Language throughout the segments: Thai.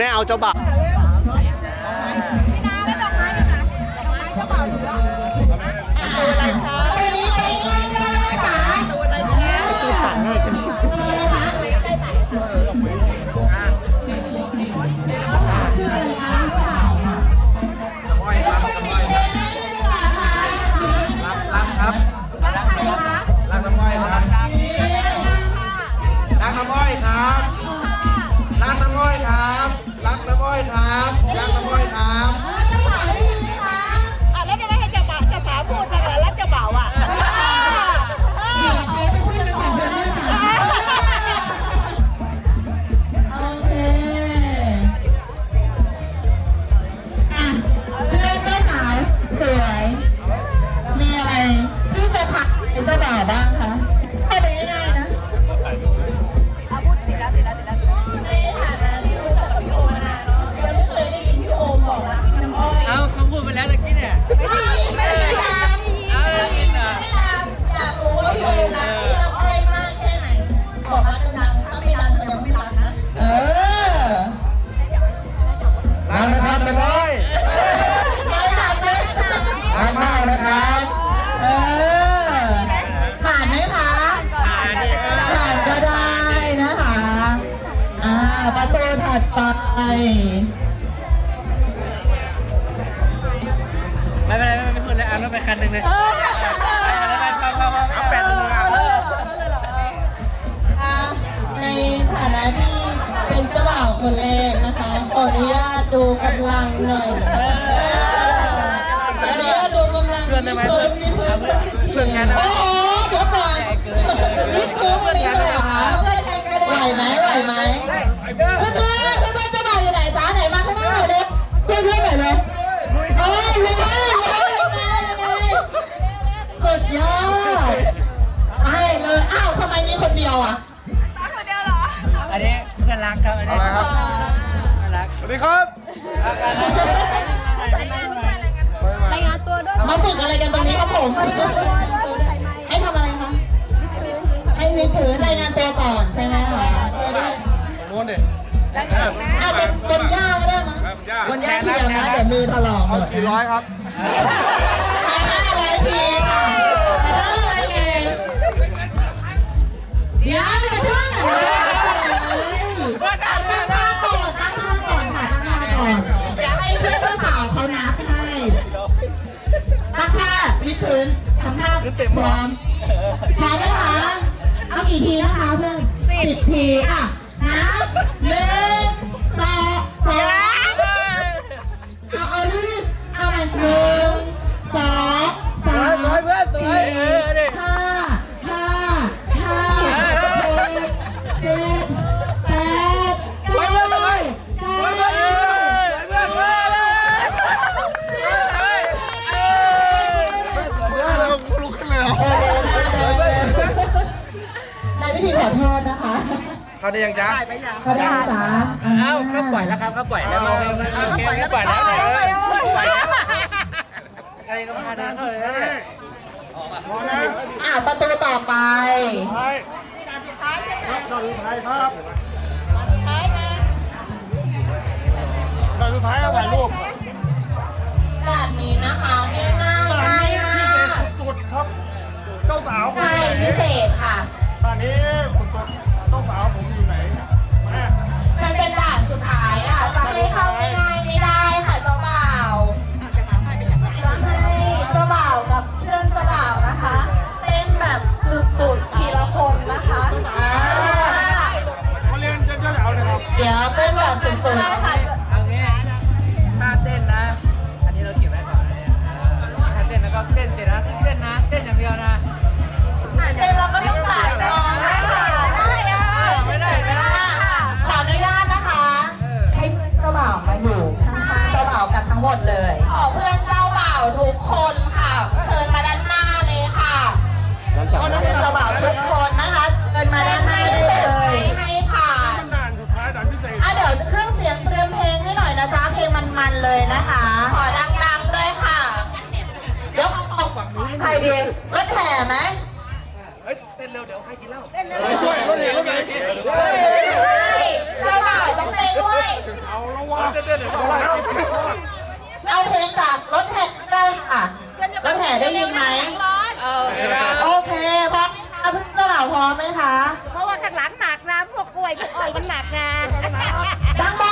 แม่เอาเจ้าบ่าว รักนะครับน้ำอ้อยไม่รักไหมรักมากนะครับเออผ่านไหมคะผ่านเนี่ยผ่านก็ได้นะคะอ่าประตูถัดไปไม่เป็นไรไม่เป็นไรไม่พูดเลยอ่านรถไปคันหนึ่งเลยไปไปไปไปเอาแล้วเหรอเอาแล้วเหรออ่าในฐานะที่เป็นเจ้าบ่าวคนแรกนะคะขออนุญาต ดูกำลังหน่อยขออนุญาตดูกำลังเพื่อนได้ไหมพื้นมีพื้นสักสิบทีเพื่อนงานได้ไหมโอ้โหเดี๋ยวก่อนนี่คือวันนี้เลยเหรอคะไหวไหมไหวไหมเพื่อนเพื่อนเพื่อนจ้าบ่าอยู่ไหนจ้าไหนมาข้างหน้าหน่อยเลยเพื่อนเพื่อนหน่อยเลยโอ้ยเลยเลยเลยสุดยอดไปเลยอ้าวทำไมมีคนเดียวอะอันนี้เพื่อนรักครับอันนี้ อะไรครับเพื่อนรับ กสวัสดีครับรายงานตัวด้วยมาฝึกอะไรกันตรงนี้ครับผมให้ทำอะไรคะให้วิถือรายงานตัวก่อนใช่ไหมคะโน้นดิอะบนบนย่าก็ได้มั้งบนย่าเทียมนะเดี๋ยวมือถลอกหมเอาดกี่ร้อยครับห้าร้อยทีค่ะ พื้นทำท่าพร้อมพร้อมไหมคะเอากี่ทีนะคะเพื่อนสิบทีอะ พิธีขอโทษนะคะเขาได้ยังจ๊ะเขาได้จ้าเอ้าก็ปล่อยแล้วครับก็ปล่อยแล้วโอเคก็ปล่อยแล้วปล่อยแล้วปล่อยแล้วใครก็มาเดินเข้าเลยอ่าประตูต่อไปแบบนี้นะคะง่ายง่ายง่ายมากสุดครับ เจ้าสาวผมใช่พิเศษค่ะ ตอนนี้สุดๆเจ้าสาวผมอยู่ไหนแม่มันเป็นด่านสุดท้ายอะจะให้เข้าง่ายๆไม่ได้ค่ะเจ้าบ่าวจะให้เจ้าบ่าวกับเพื่อนเจ้าบ่าวนะคะเต้นแบบสุดๆทีละคนนะคะอ่าเขาเรียนเจ้าสาวเลยครับ เดี๋ยวเต้นแบบสุดๆค่ะเอางี้ถ้าเต้นนะ อันนี้เราเก็บไว้ก่อนนะเนี่ยถ้าเต้นแล้วก็เต้นเสร็จนะเต้นนะ เต้นอย่างเดียวนะ เต้นเราก็ต้องถ่าย บ่าวกันทั้งหมดเลย ขอเพื่อนเจ้าบ่าวทุกคนค่ะ เชิญมาด้านหน้าเลยค่ะเพื่อนเจ้าบ่าวทุกคนนะคะเชิญมาด้านหน้าได้เลยให้ผ่านด่านสุดท้ายด่านพิเศษอะเดี๋ยวเครื่องเสียงเตรียมเพลงให้หน่อยนะจ๊ะเพลงมันๆเลยนะคะ ขอดังๆด้วยค่ะเดี๋ยวเอาใครดีรถแห่ไหมช่วยเขาเห็นแล้วไหมใดั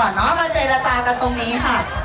ก่อนเนาะมาเจรจากันตรงนี้ค่ะ